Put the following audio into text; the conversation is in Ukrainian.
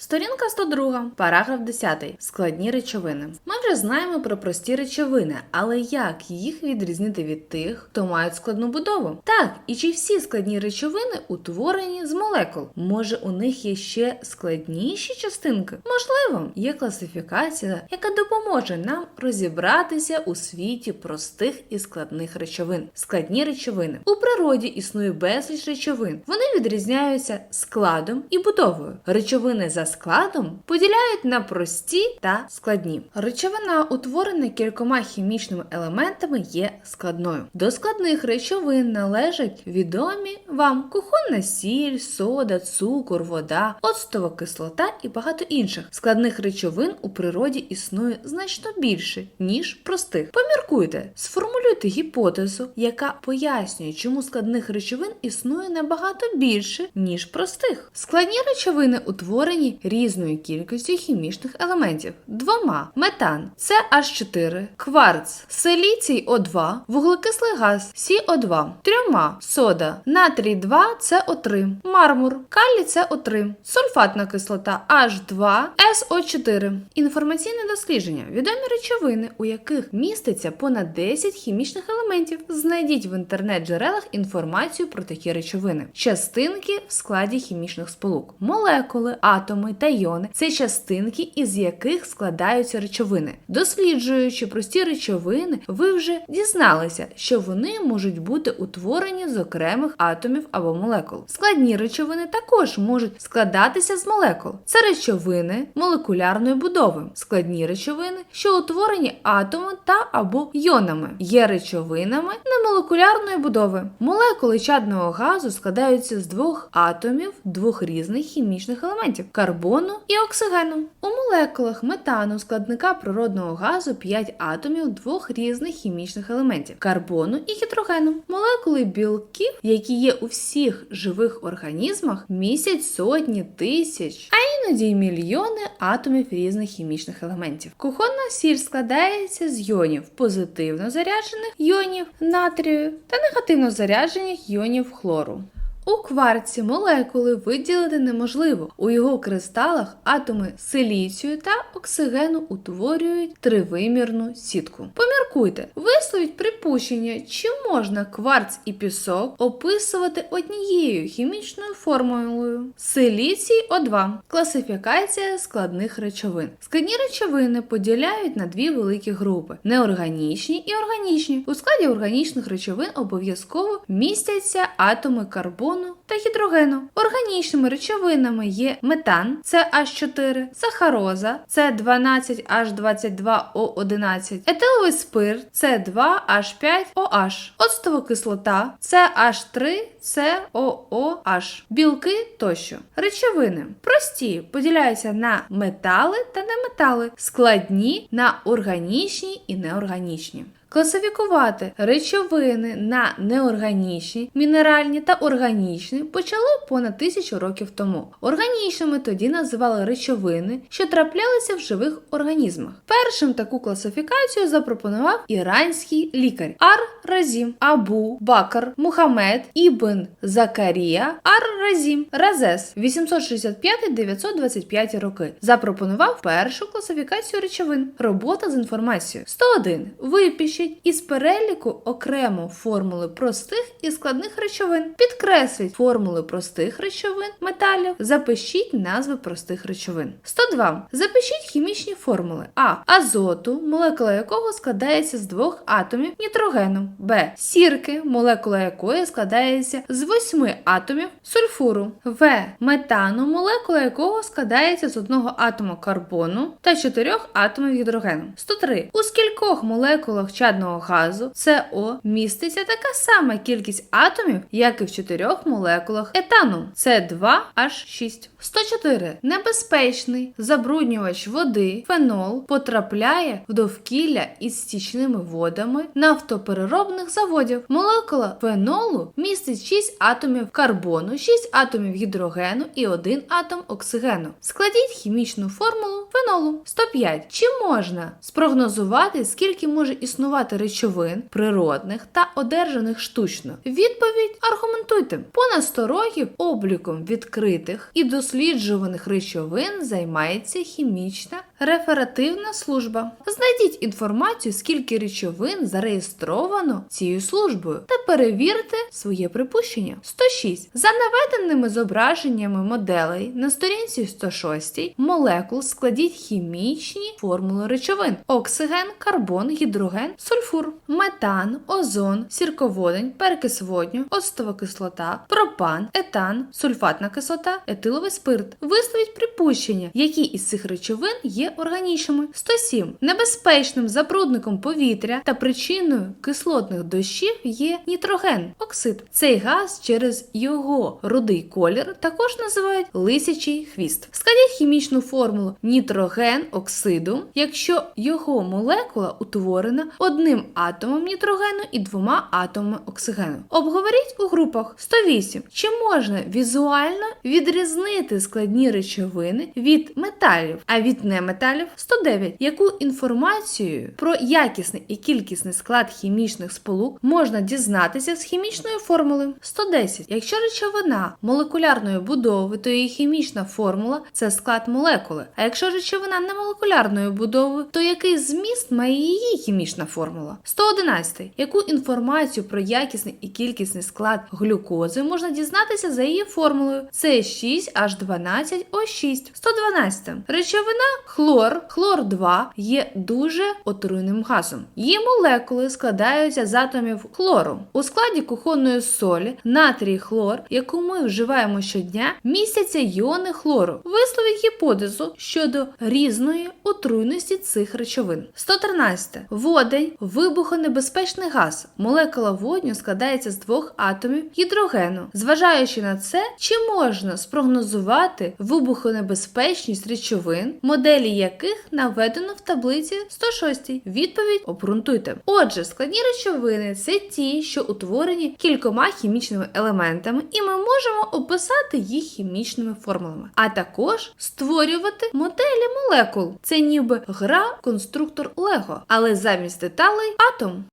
Сторінка 102, параграф 10. Складні речовини. Ми вже знаємо про прості речовини, але як їх відрізнити від тих, хто мають складну будову? Так, і чи всі складні речовини утворені з молекул? Може, у них є ще складніші частинки? Можливо, є класифікація, яка допоможе нам розібратися у світі простих і складних речовин. Складні речовини. У природі існує безліч речовин. Вони відрізняються складом і будовою. Речовини за складом поділяють на прості та складні. Речовина, утворена кількома хімічними елементами, є складною. До складних речовин належать відомі вам кухонна сіль, сода, цукор, вода, оцтова кислота і багато інших. Складних речовин у природі існує значно більше, ніж простих. Поміркуйте, сформулюйте гіпотезу, яка пояснює, чому складних речовин існує набагато більше, ніж простих. Складні речовини утворені різною кількістю хімічних елементів: двома метан CH4, кварц, силіцій О2, вуглекислий газ СіО2, трьома сода, натрій 2 СО3, мармур, калій СО3, сульфатна кислота H2 SO4. Інформаційне дослідження. Відомі речовини, у яких міститься понад 10 хімічних елементів. Знайдіть в інтернет-джерелах інформацію про такі речовини. Частинки в складі хімічних сполук, молекули, атоми та йони це частинки, із яких складаються речовини. Досліджуючи прості речовини, ви вже дізналися, що вони можуть бути утворені з окремих атомів або молекул. Складні речовини також можуть складатися з молекул. Це речовини молекулярної будови, складні речовини, що утворені атомами та або йонами, є речовинами немолекулярної будови. Молекули чадного газу складаються з двох атомів двох різних хімічних елементів і оксигену. У молекулах метану складника природного газу 5 атомів двох різних хімічних елементів карбону і гідрогену. Молекули білків, які є у всіх живих організмах, містять сотні тисяч, а іноді й мільйони атомів різних хімічних елементів. Кухонна сіль складається з йонів позитивно заряджених йонів натрію та негативно заряджених йонів хлору. У кварці молекули виділити неможливо. У його кристалах атоми силіцію та оксигену утворюють тривимірну сітку. Поміркуйте, висловіть припущення, чи можна кварц і пісок описувати однією хімічною формулою. Силіцій О2. Класифікація складних речовин. Складні речовини поділяють на дві великі групи: неорганічні і органічні. У складі органічних речовин обов'язково містяться атоми карбону та гідрогену. Органічними речовинами є метан CH4, сахароза С12H22O11, етиловий спирт С2H5OH, оцтова кислота CH3COOH, білки тощо. Речовини прості поділяються на метали та неметали, складні на органічні і неорганічні. Класифікувати речовини на неорганічні, мінеральні та органічні почало понад тисячу років тому. Органічними тоді називали речовини, що траплялися в живих організмах. Першим таку класифікацію запропонував іранський лікар Ар-Разім Абу Бакр Мухаммед Ібн Закарія Ар-Разім Разес 865-925 роки. Запропонував першу класифікацію речовин. Робота з інформацією. 101. Випишіть із переліку окремо формули простих і складних речовин. Підкресліть формули простих речовин металів. Запишіть назви простих речовин. 102. Запишіть хімічні формули А. Азоту, молекула якого складається з двох атомів нітрогену. Б. Сірки, молекула якої складається з восьми атомів сульфуру. В. Метану, молекула якого складається з одного атому карбону та чотирьох атомів гідрогену. 103. У скількох молекулах чадного газу СО міститься така сама кількість атомів, як і в чотирьох молекулах етану С2H6. 104. Небезпечний забруднювач води фенол потрапляє в довкілля із стічними водами нафтопереробних заводів. Молекула фенолу містить 6 атомів карбону, 6 атомів гідрогену і 1 атом оксигену. Складіть хімічну формулу фенолу. 105. Чи можна спрогнозувати, скільки може існувати речовин природних та одержаних штучно? Відповідь аргументуйте. Понад 100 років обліком відкритих і досліджуваних речовин займається хімічна реферативна служба. Знайдіть інформацію, скільки речовин зареєстровано цією службою, та перевірте своє припущення. 106. За наведеними зображеннями моделей на сторінці 106 молекул складіть хімічні формули речовин: оксиген, карбон, гідроген, сульфур, метан, озон, сірководень, перекис водню, оцтова кислота, пропан, етан, сульфатна кислота, етиловий спирт. Виставіть припущення, які із цих речовин є органічними. 107. Небезпечним забрудником повітря та причиною кислотних дощів є нітроген, оксид. Цей газ через його рудий колір також називають лисячий хвіст. Складіть хімічну формулу нітроген оксиду, якщо його молекула утворена одним атомом нітрогену і двома атомами оксигену. Обговоріть у групах 108. Чи можна візуально відрізнити складні речовини від металів, а від неметалів 109. Яку інформацію про якісний і кількісний склад хімічних сполук можна дізнатися з хімічної формули? 110. Якщо речовина молекулярної будови, то її хімічна формула це склад молекули. А якщо речовина не молекулярної будови, то який зміст має її хімічна формула? 111. Яку інформацію про якісний і кількісний склад глюкози можна дізнатися за її формулою? Це 6H12O6. 112. Речовина хлор, хлор хлор-2 є дуже отруйним газом. Її молекули складаються з атомів хлору. У складі кухонної солі натрій хлор, яку ми вживаємо щодня, містяться іони хлору. Висловіть гіпотезу щодо різної отруйності цих речовин. 113. Водень вибухонебезпечний газ. Молекула водню складається з двох атомів гідрогену. Зважаючи на це, чи можна спрогнозувати вибухонебезпечність речовин, моделі яких наведено в таблиці 106. Відповідь обґрунтуйте. Отже, складні речовини це ті, що утворені кількома хімічними елементами, і ми можемо описати їх хімічними формулами, а також створювати моделі молекул. Це ніби гра конструктор Лего, але замість деталей атом.